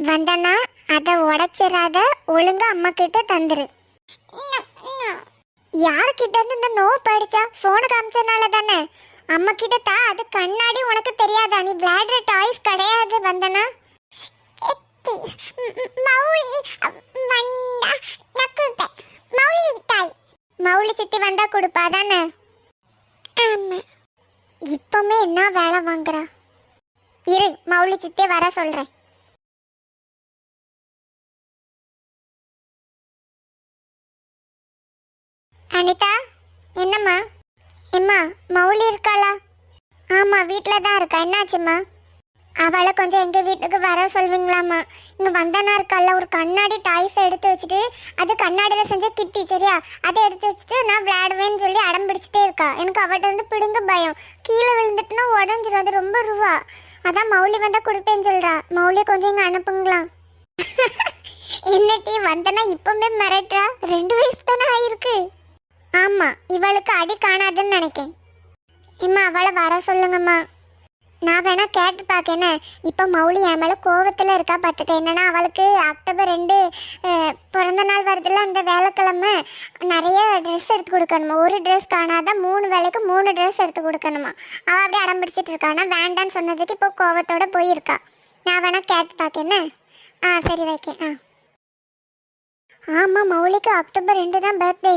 வந்தனா அதை உடைச்சிடாத ஒழுங்கா அம்மா கிட்ட தந்துரு யாருக்கிட்ட இருந்து இந்த நோ படிச்சா போனு காமிச்சதுனால தானே. அம்மா கிட்ட தா அது கண்ணாடி உனக்கு தெரியாதா? நீ விளையாடுற டாய்ஸ் கிடையாது வந்தனா. மௌலி. சித்தி வந்தா கொடுப்பா தானே இப்பவுமே என்ன வேலை வாங்குறா? இரு மௌலி சித்தே வர சொல்றேன். அனிதா என்னம்மா? எம்மா மௌலி இருக்காளா? ஆமாம் வீட்டில் தான் இருக்கா. என்னாச்சும்மா? அவளை கொஞ்சம் எங்கள் வீட்டுக்கு வர சொல்வீங்களாம்மா. இங்கே வந்தனா இருக்கால ஒரு கண்ணாடி டாய்ஸ் எடுத்து வச்சுட்டு அது கண்ணாடியில் செஞ்ச கிட்டி சரியா? அதை எடுத்து வச்சுட்டு நான் விளையாடுவேன்னு சொல்லி அடம் பிடிச்சிட்டே இருக்கா. எனக்கு அவட்ட இருந்து பிடுங்க பயம். கீழே விழுந்துட்டுனா உடஞ்சிரும். அது ரொம்ப ரூபா அதான் மௌலி வந்தால் கொடுப்பேன்னு சொல்கிறா மௌலி கொஞ்சம் இங்கே அனுப்புங்களாம். என்னட்டி வந்தனா இப்பவுமே மிரட்டுறா? ரெண்டு வயசு தானே ஆயிருக்கு. ஆமா இவளுக்கு அடி காணாதுன்னு நினைக்கேன். இம்மா அவளை வர சொல்லுங்கம்மா. நான் வேணா கேட்டு பார்க்கேனே இப்போ மௌலி என் மேலே கோவத்தில் இருக்கா பார்த்துக்க என்னன்னா அவளுக்கு அக்டோபர் ரெண்டு பிறந்த நாள் வருதுல்ல அந்த வேலைக்கிழமை நிறைய ட்ரெஸ் எடுத்து கொடுக்கணுமா? ஒரு ட்ரெஸ் காணாத மூணு வேலைக்கு மூணு ட்ரெஸ் எடுத்து கொடுக்கணுமா? அவள் அப்படியே அடம் பிடிச்சிட்டு இருக்கானா வேண்டான்னு சொன்னதுக்கு இப்போ கோவத்தோட போயிருக்கா. நான் வேணா கேட்டு பார்க்கேனே ஆ சரி வைக்கேன். ஆ. ஆமாம் மௌலிக்கு அக்டோபர் ரெண்டு தான் பர்த்டே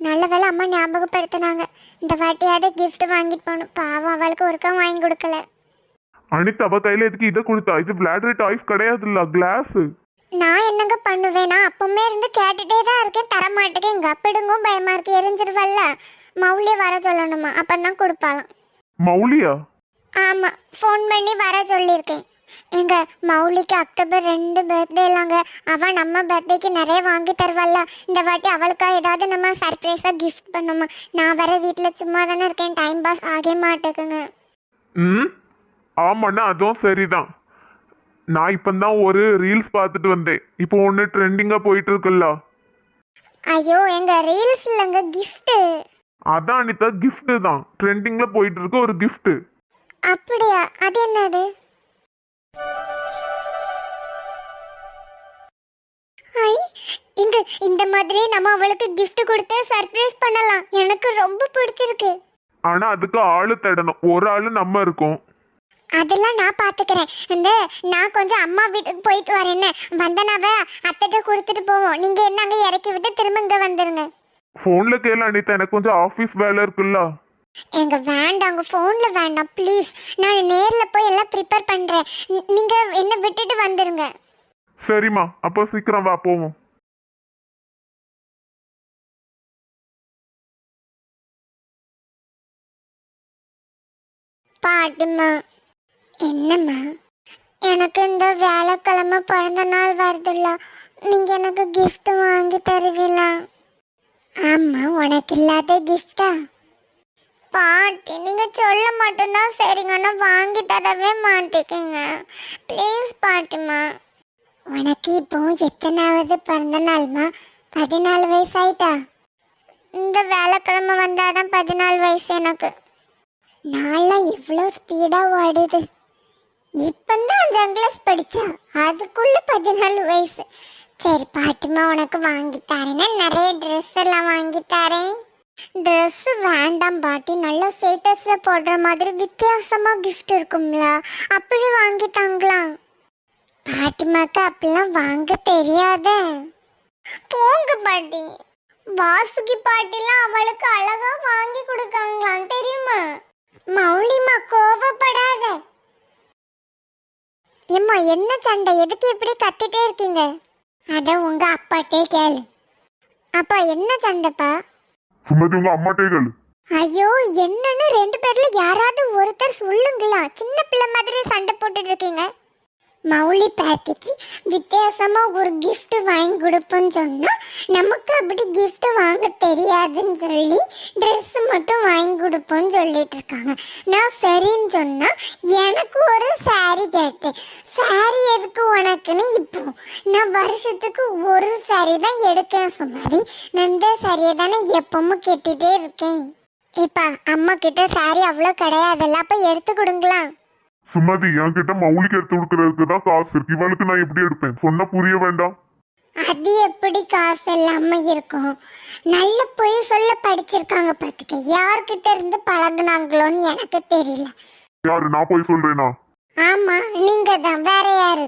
நல்ல வேளை அம்மா ஞாபகப்படுத்தினாங்க. இந்த வாட்டியாவது gift வாங்கிட்டு போகணும். பாவம் அவளுக்கு ஒருக்கா வாங்கி கொடுக்கல. அனிதா அவ கையில எதுக்கு இதை கொடுத்தா? இது விளையாடுற டாய்ஸ் கிடையாதுல்ல கிளாஸ் நான் என்னங்க பண்ணுவேன்? நான் அப்பவுமே இருந்து கேட்டுட்டே தான் இருக்கேன். தர மாட்டேங்க அப்பிடுங்கும் பயமா இருக்கு. எரிஞ்சிருவல்ல. மௌலிய வர சொல்லணுமா? அப்பதான் கொடுப்பாளாம். மௌலியா? ஆமா ஃபோன் பண்ணி வர சொல்லியிருக்கேன். எங்க மௌலிக்கு அக்டோபர் ரெண்டு பர்த்டே இல்லைங்க அவ நம்ம பர்த்டேக்கு நிறைய வாங்கி தருவாள்ல. இந்த வாட்டி அவளுக்கா ஏதாவது நம்ம சர்ப்ரைஸா கிஃப்ட் பண்ணுமா? நான் வர வீட்டுல சும்மா தானே இருக்கேன். டைம் பாஸ் ஆகவே மாட்டேங்குங்க ம்? ஆமாண்ணா அதுவும் சரிதான். நான் இப்பந்தான் ஒரு ரீல்ஸ் பார்த்துட்டு வந்தேன். இப்போ ஒன்று ட்ரெண்டிங்காக போயிட்டு இருக்குல்ல ஐயோ எங்க ரீல்ஸ் இல்லைங்க gift. அதான் அனிதா gift தான். ட்ரெண்டிங்கில் போயிட்டு இருக்கு ஒரு gift. அப்படியா? அது என்னது? இங்க இந்த மாதிரி நம்ம அவளுக்கு gift கொடுத்து சர்ப்ரைஸ் பண்ணலாம். எனக்கு ரொம்ப பிடிச்சிருக்கு. ஆனால் அதுக்கு ஆளு தேடணும். ஒரு ஆளு நம்ம இருக்கோம். அதெல்லாம் நான் பாத்துக்கிறேன். இந்த நான் கொஞ்சம் அம்மா வீட்டுக்கு போயிட்டு வரேன்னு. வந்தனாவ அத்தைட்ட கொடுத்துட்டு போவோம். நீங்க என்ன அங்க இறக்கி விட்டு திரும்ப இங்க வந்துருங்க. ஃபோனில் கேளு அனிதா. எனக்கு கொஞ்சம் ஆஃபீஸ் வேலை இருக்குல்ல. எங்க வேண்டாங்க ஃபோன்ல வேண்டாம் ப்ளீஸ் நான் நேர்ல போய் எல்லாம் ப்ரிப்பேர் பண்றேன். நீங்க என்ன விட்டுட்டு வந்துருங்க. சரிம்மா அப்போ சீக்கிரம் வா போவோம். பாட்டுமா என்னம்மா? எனக்கு இந்த வியாழக்கிழமை பிறந்த நாள் வருதுல்ல. நீங்க எனக்கு gift வாங்கி தருவீங்களா? ஆமா உனக்கு இல்லாத கிஃப்டா பாட்டி நீங்க சொல்ல மட்டும்தான் சரிங்க. ஆனா வாங்கி தரவே மாட்டேங்குங்க. ப்ளீஸ் பாட்டிமா உனக்கு இப்போ எத்தனாவது பிறந்த நாள்மா பதினாலு வயசு ஆயிட்டா இந்த வியாழக்கிழமை வந்தாதான் பதினாலு வயசு எனக்கு. நான்லாம் இவ்வளோ ஸ்பீடாக ஓடுது. இப்பந்தான் அஞ்சாம் கிளாஸ் படித்தா அதுக்குள்ள பதினாலு வயசு. சரி பாட்டிமா உனக்கு வாங்கி தரேன்னா நிறைய ட்ரெஸ் எல்லாம் வாங்கி தரேன். ட்ரெஸ் வேண்டாம் பாட்டி. நல்ல ஸ்டேட்டஸில் போடுற மாதிரி வித்தியாசமாக கிஃப்ட் இருக்கும்ல. அப்படி வாங்கி தாங்கலாம் பாட்டிமாக்கு அப்படிலாம் வாங்க தெரியாதே. போங்க பாட்டி. வாசுகி பாட்டிலாம் அவளுக்கு அழகா வாங்கி கொடுக்காங்களாம் தெரியுமா? மௌலிமா கோவப்படாத. ஏம்மா என்ன சண்டை? எதுக்கு இப்படி கத்திட்டே இருக்கீங்க? அத உங்க அப்பாட்டே கேளு. அப்பா என்ன சண்டைப்பா? சுமதி உங்க அம்மாட்டே கேளு. ஐயோ என்னன்னு ரெண்டு பேர்ல யாராவது ஒருத்தர் சொல்லுங்களா? சின்ன பிள்ளை மாதிரி சண்டை போட்டுட்டு இருக்கீங்க. மௌலி பேத்திக்கு வித்தியாசமாக ஒரு கிஃப்ட் வாங்கி கொடுப்போன்னு சொன்னால் நமக்கு அப்படி கிஃப்ட் வாங்க தெரியாதுன்னு சொல்லி ட்ரெஸ் மட்டும் வாங்கி கொடுப்போன்னு சொல்லிட்டு இருக்காங்க. நான் சரின்னு சொன்னால் எனக்கு ஒரு சாரி கேட்டேன். சாரி எதுக்கு உனக்குன்னு இப்போ? நான் வருஷத்துக்கு ஒரு சாரி தான் எடுக்கேன் சுமாரி நான் இந்த சாரியை தானே எப்பவும் கெட்டிட்டே இருக்கேன். இப்போ அம்மா கிட்ட சாரி அவ்வளோ கிடையாதுல்ல அப்போ எடுத்து கொடுங்களா சுமதி என்கிட்ட மௌலிக்கு எடுத்து கொடுக்கறதுக்கு தான் காசு இருக்கு. இவளுக்கு நான் எப்படி எடுப்பேன்? சொன்னா புரிய வேண்டாம். அது எப்படி காசு இல்லாம இருக்கும்? நல்ல பொய் சொல்ல படிச்சிருக்காங்க பாத்துக்க. யார்கிட்ட இருந்து பழகுனாங்களோன்னு எனக்கு தெரியல. யாரு நான் போய் சொல்றேனா? ஆமா நீங்க தான் வேற யாரு?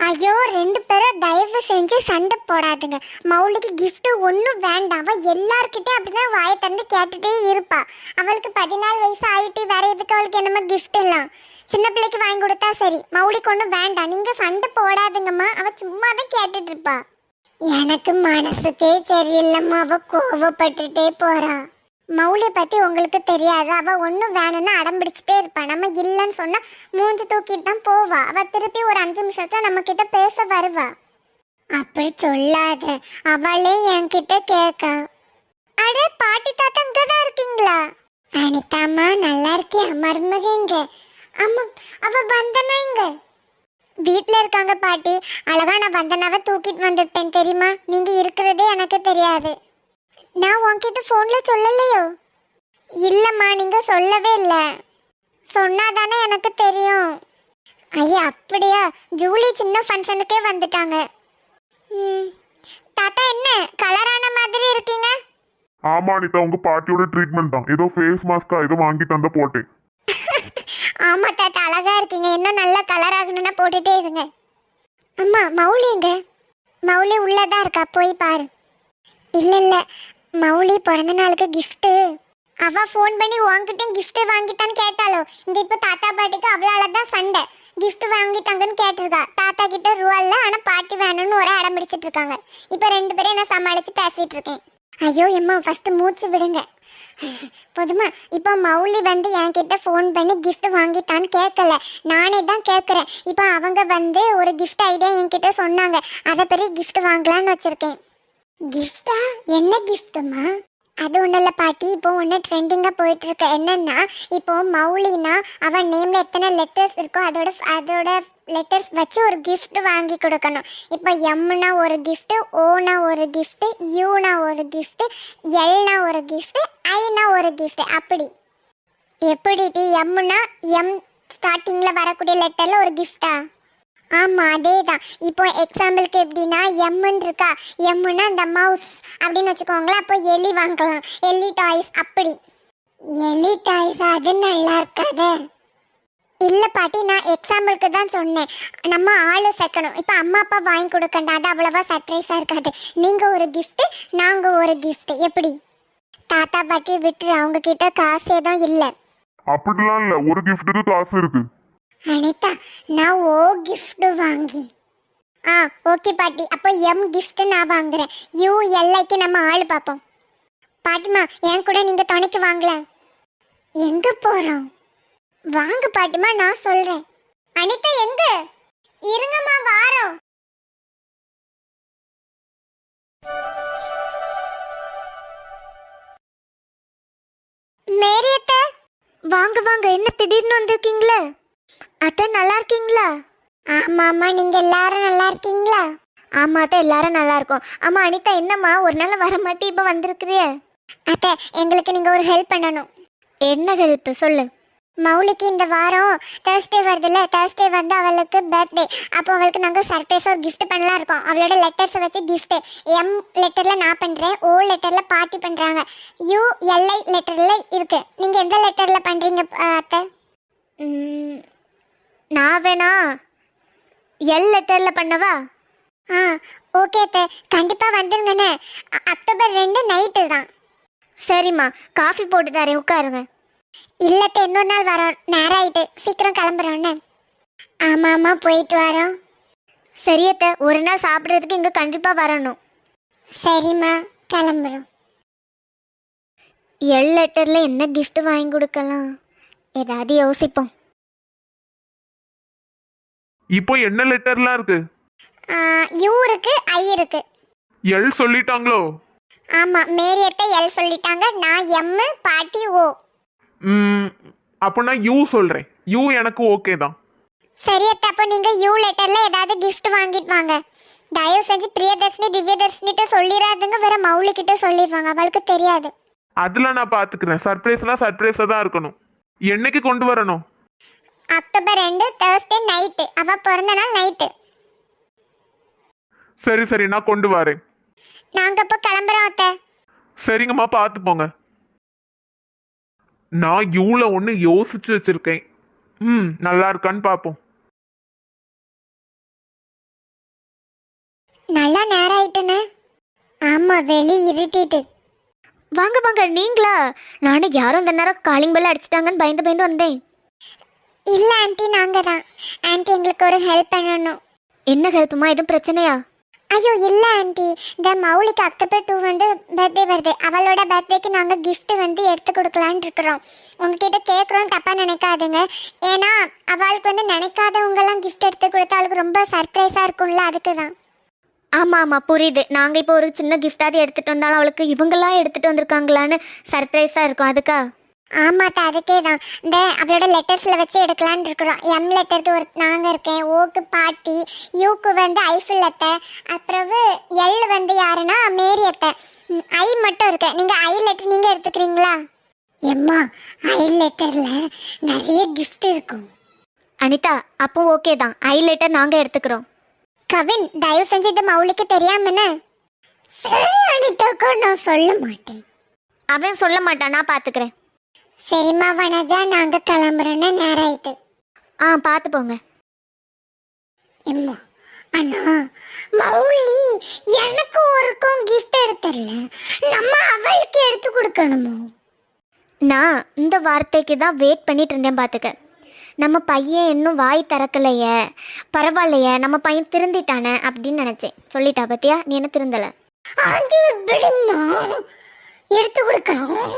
ஐயோ ரெண்டு பேரும் தயவு செஞ்சு சண்டை போடாதுங்க. மௌலிக்கு கிஃப்ட் ஒன்றும் வேண்டாம். அவள் எல்லார்கிட்டயும் அப்படிதான் வாயை தந்து கேட்டுட்டே இருப்பா. அவளுக்கு பதினாலு வயசு ஆயிட்டு வேற எதுக்கு அவளுக்கு என்னமோ கிஃப்ட் எல்லாம். சின்ன பிள்ளைக்கு வாங்கி கொடுத்தா சரி. மௌலிக்கு ஒன்றும் வேண்டாம். நீங்க சண்டை போடாதுங்கம்மா. அவ சும்மா தான் கேட்டுட்டு இருப்பா. எனக்கு மனசுக்கே சரியில்லைம்மா. அவ கோவப்பட்டுட்டே போறா. மௌலி பற்றி உங்களுக்கு தெரியாது. அவள் ஒன்றும் வேணும்னு அடம் பிடிச்சிட்டே இருப்பா. நம்ம இல்லைன்னு சொன்னால் மூஞ்சி தூக்கிட்டு தான் போவா. அவள் திருப்பி ஒரு அஞ்சு நிமிஷத்தில் நம்மக்கிட்ட பேச வருவா. அப்படி சொல்லாத. அவளே என்கிட்ட கேட்க அடே பாட்டி தாத்தா இங்கே தான் இருக்கீங்களா? அனிதாம்மா நல்லா இருக்கியா? மருமகங்க அம்மா அவ வந்தனா இங்க? வீட்டில் இருக்காங்க பாட்டி. அழகா நான் வந்தனாவை தூக்கிட்டு வந்திருப்பேன் தெரியுமா? நீங்க இருக்கிறதே எனக்கு தெரியாது. நான் உன்கிட்ட ஃபோன்ல சொல்லலையோ? இல்லம்மா நீங்க சொல்லவே இல்லை. சொன்னாதானே எனக்கு தெரியும். ஐயா அப்படியா? ஜூலி சின்ன ஃபங்க்ஷனுக்கே வந்துட்டாங்க. ம், தாத்தா என்ன? கலரான மாதிரி இருக்கீங்க? ஆமா அனிதா உங்க பாட்டியோட ட்ரீட்மெண்ட் தான். ஏதோ ஃபேஸ் மாஸ்கா ஏதோ வாங்கி தந்த போட்டேன் ஆமா தாத்தா அழகா இருக்கீங்க. இன்னும் நல்ல கலர் ஆகணும்னா போட்டுட்டே இருங்க. அம்மா மௌலி எங்க? மௌலி உள்ளதா இருக்கா? போய் பாரு. இல்ல இல்ல. மௌலி பிறந்த நாளுக்கு gift. அவ ஃபோன் பண்ணி உன்கிட்டயும் கிஃப்ட் வாங்கிட்டான்னு கேட்டாலோ இந்த இப்ப தாத்தா பாட்டிக்கு அவளால தான் சண்டை. கிஃப்ட் வாங்கிட்டாங்கன்னு கேட்டிருக்கா. தாத்தா கிட்ட ரூவா இல்ல ஆனா பாட்டி வேணும்னு ஒரு அடம் பிடிச்சிட்டு இருக்காங்க. இப்ப ரெண்டு பேரும் நான் சமாளிச்சு பேசிட்டு இருக்கேன். ஐயோ எம்மா ஃபஸ்ட்டு மூச்சு விடுங்க. போதுமா இப்போ மௌலி வந்து என்கிட்ட ஃபோன் பண்ணி கிஃப்ட் வாங்கிட்டான்னு கேட்கல நானே தான் கேட்குறேன் இப்போ அவங்க வந்து ஒரு கிஃப்ட் ஐடியா என்கிட்ட சொன்னாங்க. அதை பெரிய கிஃப்ட் வாங்கலாம்னு வச்சுருக்கேன். கிஃப்டா என்ன கிஃப்ட்டுமா அது ஒன்றும் இல்லை பாட்டி இப்போ ஒன்று ட்ரெண்டிங்காக போயிட்டு என்னென்னா இப்போ மௌலினா அவன் நேமில் எத்தனை லெட்டர்ஸ் இருக்கோ அதோட அதோட லெட்டர்ஸ் வச்சு ஒரு கிஃப்ட் வாங்கி கொடுக்கணும். இப்போ எம்னா ஒரு கிஃப்ட்டு ஓனா ஒரு கிஃப்ட்டு யூனா ஒரு கிஃப்ட்டு எல்னா ஒரு கிஃப்ட்டு ஐனா ஒரு கிஃப்ட்டு அப்படி. எப்படி டி எம்னா எம் ஸ்டார்டிங்கில் வரக்கூடிய லெட்டரில் ஒரு கிஃப்டா ஆமாம் அதே தான் இப்போ எக்ஸாம்பிளுக்கு எப்படின்னா எம்முன்னு இருக்கா? எம்முன்னா இந்த மவுஸ் அப்படின்னு வச்சுக்கோங்களேன். அப்போ எலி வாங்கலாம். எலி டாய்ஸ் அப்படி. எலி டாய்ஸ் அது நல்லா இருக்காது. இல்லை பாட்டி நான் எக்ஸாம்பிளுக்கு தான் சொன்னேன். நம்ம ஆளு சேர்க்கணும். இப்போ அம்மா அப்பா வாங்கி கொடுக்கண்டா? அது அவ்வளோவா சர்ப்ரைஸாக இருக்காது. நீங்கள் ஒரு கிஃப்ட்டு நாங்கள் ஒரு கிஃப்ட்டு எப்படி? தாத்தா பாட்டி விட்டு அவங்க கிட்ட காசு எதுவும் இல்லை. அப்படிலாம் இல்லை. ஒரு கிஃப்ட்டுக்கு காசு இருக்குது அனிதா நான் ஓ gift வாங்கி. ஆ ஓகே பாட்டி. அப்போ எம் கிஃப்ட் நான் வாங்குறேன். யூ எல்ஐக்கு நம்ம ஆள் பார்ப்போம். பாட்டிமா என் கூட நீங்கள் துணைக்கு வாங்கல எங்க போகிறோம் வாங்க பாட்டிமா நான் சொல்கிறேன் அனிதா எங்க? இருங்கம்மா வாரோம். மேரியத்த வாங்க வாங்க. என்ன திடீர்னு வந்திருக்கீங்களே? அத்தை நல்லா இருக்கீங்களா ஆமா ஆமா நீங்க எல்லாரும் நல்லா இருக்கீங்களா ஆமா அத்தை எல்லாரும் நல்லா இருக்கோம் ஆமா அனிதா என்னம்மா ஒரு நாள் வர மாட்டே இப்ப வந்திருக்கிறிய? அத்தை எங்களுக்கு நீங்க ஒரு ஹெல்ப் பண்ணணும். என்ன ஹெல்ப் சொல்லு. மௌலிக்கு இந்த வாரம் தேர்ஸ்டே வருதுல்ல தேர்ஸ்டே வந்து அவளுக்கு பர்த்டே அப்போ அவளுக்கு நாங்கள் சர்ப்ரைஸாக ஒரு gift பண்ணலாம் இருக்கோம். அவளோட லெட்டர்ஸை வச்சு gift. எம் லெட்டரில் நான் பண்ணுறேன் ஓ லெட்டரில் பாட்டி பண்ணுறாங்க யூ எல்ஐ லெட்டரில் இருக்கு. நீங்கள் எந்த லெட்டரில் பண்ணுறீங்க அத்தை? நான் வேணா எல் லெட்டரில் பண்ணவா? ஆ ஓகே அத்தை. கண்டிப்பாக வந்துருங்கண்ணே அ- அக்டோபர் ரெண்டு நைட்டு தான். சரிம்மா காஃபி போட்டு தரேன் உட்காருங்க. இல்லத்த இன்னொரு நாள் வரோம். நேரம் ஆயிட்டு. சீக்கிரம் கிளம்புறோண்ணே ஆமாம் ஆமாம் போயிட்டு வரோம். சரியத்த ஒரு நாள் சாப்பிட்றதுக்கு இங்கே கண்டிப்பாக வரணும். சரிம்மா கிளம்புறோம். எல் லெட்டரில் என்ன gift வாங்கி கொடுக்கலாம்? ஏதாவது யோசிப்போம். இப்போ என்ன லெட்டர்லாம் இருக்கு? யூ இருக்கு ஐ இருக்கு. எல் சொல்லிட்டாங்களோ? ஆமாம் மேரியத்தை எல் சொல்லிட்டாங்க நான் எம்மு பாட்டி ஓ ம் அப்போ நான் யூ சொல்கிறேன் யூ எனக்கு ஓகே தான். சரி அத்தை அப்போ நீங்கள் யூ லெட்டரில் ஏதாவது gift வாங்கிட்டு வாங்க. தயவு செஞ்சு பிரியதர்ஷினி திவ்யதர்ஷினிட்ட சொல்லிடாதுங்க வேற மௌலி கிட்ட சொல்லிடுவாங்க அவளுக்கு தெரியாது. அதில் நான் பார்த்துக்கிறேன் சர்ப்ரைஸ்னால் சர்ப்ரைஸாக தான் இருக்கணும். என்னைக்கு கொண்டு வரணும்? அக்டோபர் ரெண்டு தேர்ஸ்டே நைட்டு அவ பிறந்த நாள் நைட்டு சரி சரி நான் கொண்டு வரேன். நாங்க இப்போ கிளம்புறோம் அத்தை. சரிங்கம்மா பார்த்து போங்க. நான் இவ்வளோ ஒன்று யோசிச்சு வச்சிருக்கேன். ம் நல்லா இருக்கான்னு பார்ப்போம். நல்லா நேரம் ஆயிட்டுன்னு. ஆமா வெளி இருட்டிட்டு. வாங்க வாங்க நீங்களா? நானும் யாரும் இந்த நேரம் காலிங் பெல் அடிச்சிட்டாங்கன்னு பயந்து பயந்து வந்தேன். இல்ல ஆன்ட்டி நாங்க தான். ஆன்ட்டி எங்களுக்கு ஒரு ஹெல்ப் பண்ணணும். என்ன ஹெல்ப்புமா எதுவும் பிரச்சனையா? ஐயோ இல்ல ஆன்ட்டி இந்த மௌலிக்கு அக்டோபர் டூ வந்து பர்த்டே வருது. அவளோட பர்த்டேக்கு நாங்க gift வந்து எடுத்து கொடுக்கலான்னு இருக்கிறோம். உங்ககிட்ட கேட்குறோம் தப்பா நினைக்காதுங்க. ஏன்னா அவளுக்கு வந்து நினைக்காதவங்க எல்லாம் gift எடுத்து கொடுத்தா அவளுக்கு ரொம்ப சர்ப்ரைஸா இருக்கும்ல அதுக்கு தான். ஆமாம் ஆமாம் புரியுது. நாங்கள் இப்போ ஒரு சின்ன கிஃப்டாவது எடுத்துகிட்டு வந்தாலும் அவளுக்கு இவங்களாம் எடுத்துகிட்டு வந்திருக்காங்களான்னு சர்ப்ரைஸாக இருக்கும். அதுக்கா? ஆமாட்டா அதுக்கே தான் இந்த அவளோட லெட்டர்ஸ்ல வச்சு எடுக்கலான்னு இருக்கிறோம். எம் லெட்டருக்கு ஒரு நாங்க இருக்கேன். ஓக்கு பாட்டி யூக்கு வந்து ஐஃபில் அத்தை அப்புறம் எல் வந்து யாருன்னா மேரி அத்தை. ஐ மட்டும் இருக்கு. நீங்க ஐ லெட்டர் நீங்க எடுத்துக்கிறீங்களா? எம்மா ஐ லெட்டர்ல நிறைய கிஃப்ட் இருக்கும். அனிதா அப்போ ஓகே தான் ஐ லெட்டர் நாங்கள் எடுத்துக்கிறோம். கவின் தயவு செஞ்சு இது மௌலிக்கு தெரியாமன்னு சரி அனிதாக்கா நான் சொல்ல மாட்டேன். அவன் சொல்ல மாட்டான். நான் பார்த்துக்கிறேன் சரிம்மா வனஜா நாங்க கிளம்புறோன்னு நேரம் ஆயிட்டு. ஆ பார்த்து போங்க. எம்மா அண்ணா மௌலி எனக்கு ஒருக்கும் கிஃப்ட் எடுத்துடல. நம்ம அவளுக்கு எடுத்து கொடுக்கணுமோ? நான் இந்த வார்த்தைக்கு தான் வெயிட் பண்ணிட்டு இருந்தேன் பார்த்துக்க நம்ம பையன் இன்னும் வாய் திறக்கலையே. பரவாயில்லையே நம்ம பையன் திருந்திட்டானே அப்படின்னு நினச்சேன். சொல்லிட்டா பத்தியா? நீ என்ன திருந்தலை? அது விடுமா எடுத்து கொடுக்கலாம்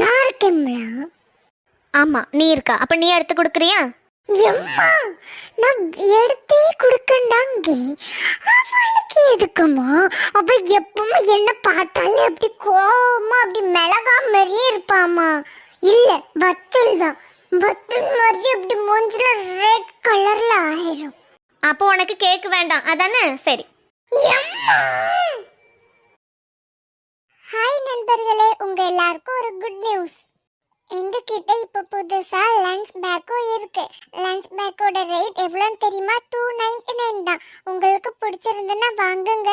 நான் இருக்கேன்ல ஆமாம் நீ இருக்கா? அப்போ நீ எடுத்து கொடுக்குறியா? எம்மா நான் எடுத்தே கொடுக்கண்டாங்க. அவளுக்கு எதுக்குமா? அப்ப எப்பவுமே என்ன பார்த்தாலே அப்படி கோவமா அப்படி மிளகா மாதிரியே இருப்பாமா? இல்ல வத்தல் தான். வத்தல் மாதிரியே அப்படி மூஞ்சில ரெட் கலர்ல ஆயிரும். அப்போ உனக்கு கேக் வேண்டாம். அதானே? சரி. ஹாய் நண்பர்களே. உங்க எல்லாருக்கும் ஒரு குட் நியூஸ் எங்ககிட்ட இப்போ புதுசாக புதுசா லஞ்ச் பேக்கும் இருக்கு. லஞ்ச் பேக்கோட ரேட் எவ்வளோன்னு தெரியுமா? டூ நைன்டி நைன் தான். உங்களுக்கு பிடிச்சிருந்துன்னா வாங்குங்க.